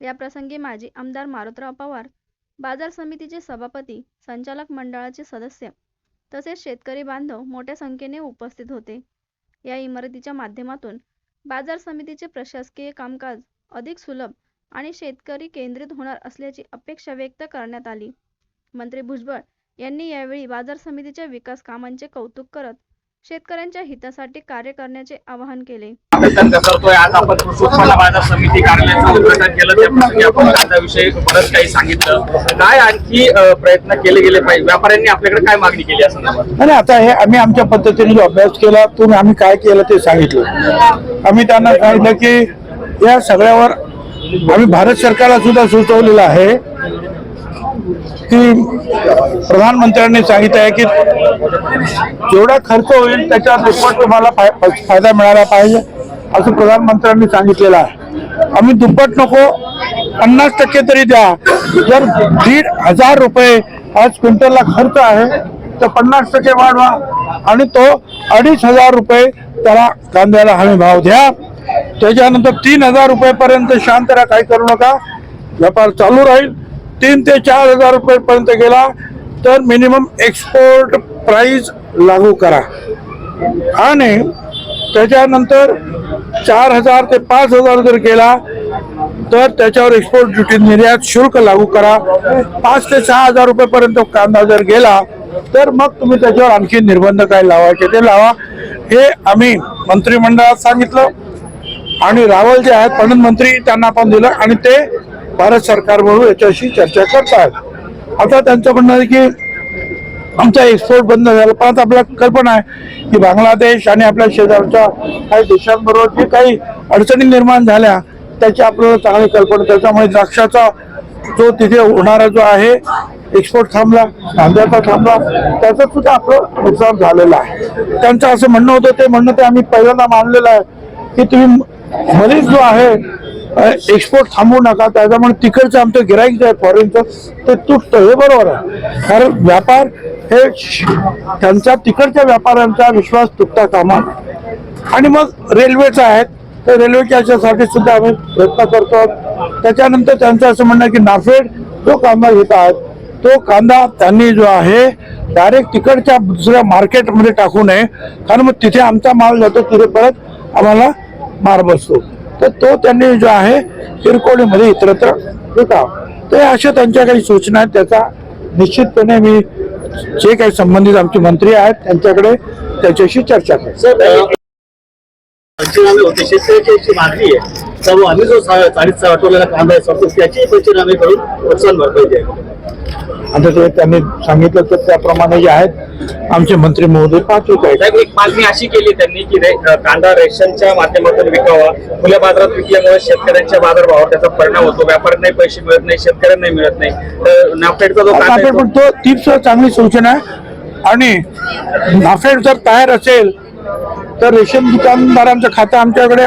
याप्रसंगी माजी आमदार मारुतराव पवार बाजार समितीचे सभापती संचालक मंडळाचे सदस्य तसेच शेतकरी बांधव मोठ्या संख्येने उपस्थित होते. या इमारतीच्या माध्यमातून बाजार समितीचे प्रशासकीय कामकाज अधिक सुलभ आणि शेतकरी केंद्रित होणार असल्याची अपेक्षा व्यक्त करण्यात आली. मंत्री भुजबळ यांनी यावेळी बाजार समितीच्या विकास कामांचे कौतुक करत शेतकऱ्यांच्या हितासाठी कार्य करण्याचे आवाहन केले. प्रयत्न करतोय आज आपण कृषी उत्पन्न बाजार समिती कार्यालयाचं उद्घाटन केलं. त्याप्रसंगी आपण कांद्याविषयी बरंच काही सांगितलं. काय आणखी प्रयत्न केले गेले पाहिजे? व्यापाऱ्यांनी आपल्याकडे काय मागणी केली असं आणि आता हे आम्ही आमच्या पद्धतीने जो अभ्यास केला तो आम्ही काय केलं ते सांगितलं. आम्ही त्यांना सांगितलं की या सगळ्यावर आम्ही भारत सरकारला सुद्धा सुचवलेलं आहे की प्रधानमंत्र्यांनी सांगितलं आहे की जेवढा खर्च होईल त्याच्या दुप्पट तुम्हाला फायदा मिळाला पाहिजे असं प्रधानमंत्र्यांनी सांगितलेलं आहे. आम्ही दुप्पट नको पन्नास टक्के तरी द्या. जर दीड हजार रुपये आज क्विंटलला खर्च आहे तर पन्नास टक्के वाढवा आणि तो अडीच हजार रुपये त्याला कांद्याला हमी भाव द्या. त्याच्यानंतर तीन हजार रुपयेपर्यंत शांत राहा काही करू नका. व्यापार चालू राहील. तीन ते चार हजार रुपयेपर्यंत गेला तर मिनिमम एक्सपोर्ट प्राईज लागू करा. आणि त्याच्यानंतर चार हजार ते पाच हजार जर गेला तर त्याच्यावर एक्सपोर्ट ड्युटी निर्यात शुल्क लागू करा. पाच ते सहा हजार रुपयेपर्यंत कांदा जर गेला तर मग तुम्ही त्याच्यावर आणखी निर्बंध काय लावायचे ते लावा. हे आम्ही मंत्रिमंडळात सांगितलं आणि रावल जे आहेत पणन मंत्री त्यांना आपण दिलं आणि ते भारत सरकारबरोबर याच्याशी चर्चा करतात. आता त्यांचं म्हणणं आहे की आमचा एक्सपोर्ट बंद झाला. पण आता आपल्याला कल्पना आहे की बांगलादेश आणि आपल्या शेजारच्या काही देशांबरोबर जे काही अडचणी निर्माण झाल्या त्याची आपल्याला चांगली कल्पना. त्याच्यामुळे द्राक्षाचा जो तिथे होणारा जो आहे एक्सपोर्ट थांबला कांद्याचा थांबला त्याचं सुद्धा आपलं नुकसान झालेलं आहे. त्यांचं असं म्हणणं होतं ते म्हणणं ते आम्ही पहिल्यांदा मानलेलं आहे की तुम्ही मरीज जो आहे एक्सपोर्ट थांबवू नका. त्याच्यामुळे तिकडचं आमचं गिराईक जे आहे फॉरेनचं ते तुटतं. हे बरोबर आहे. कारण व्यापार हे श- त्यांचा तिकडच्या व्यापाऱ्यांचा विश्वास तुटता कामा. आणि मग रेल्वेचं आहे तर रेल्वेच्या याच्यासाठी सुद्धा आम्ही प्रयत्न करतो. त्याच्यानंतर त्यांचं असं म्हणणं आहे की नाफेड जो कांदा घेत आहेत तो कांदा त्यांनी जो आहे डायरेक्ट तिकडच्या दुसऱ्या मार्केटमध्ये टाकू नये. कारण मग तिथे आमचा माल जातो तिथे परत आम्हाला मार बसतो. तर तो त्यांनी जो आहे किरकोळीमध्ये इतरत्र विकावा ते अशा त्यांच्या काही सूचना आहेत त्याचा निश्चितपणे मी जे काही संबंधित आमचे मंत्री आहेत त्यांच्याकडे त्याच्याशी चर्चा करेन. पंचनामे होते. शेतकऱ्याची मागणी आहे. सर्व आम्ही जो सा- चाळीस आठवड्याला कांदा आहे सरतो त्याची पंचनामे करून नुकसान भरपाई द्यावी. आता ते त्यांनी सांगितलं तर त्याप्रमाणे जे आहेत आमचे मंत्री महोदय पाहतो आहेत साहेब एक मागणी अशी केली त्यांनी की रे- अ, कांदा रेशनच्या माध्यमातून विकावा. खुल्या बाजारात विकल्यामुळे शेतकऱ्यांच्या बाजारभावावर त्याचा परिणाम होतो. व्यापाऱ्यांनाही पैसे मिळत नाही शेतकऱ्यांनाही मिळत नाही. तर नाफेडचा जो कांदा आहे नाफेड तो- पण तो चांगली सूचना आहे. आणि नाफेड जर तयार असेल तर रेशन दुकानदारांचं खातं आमच्याकडे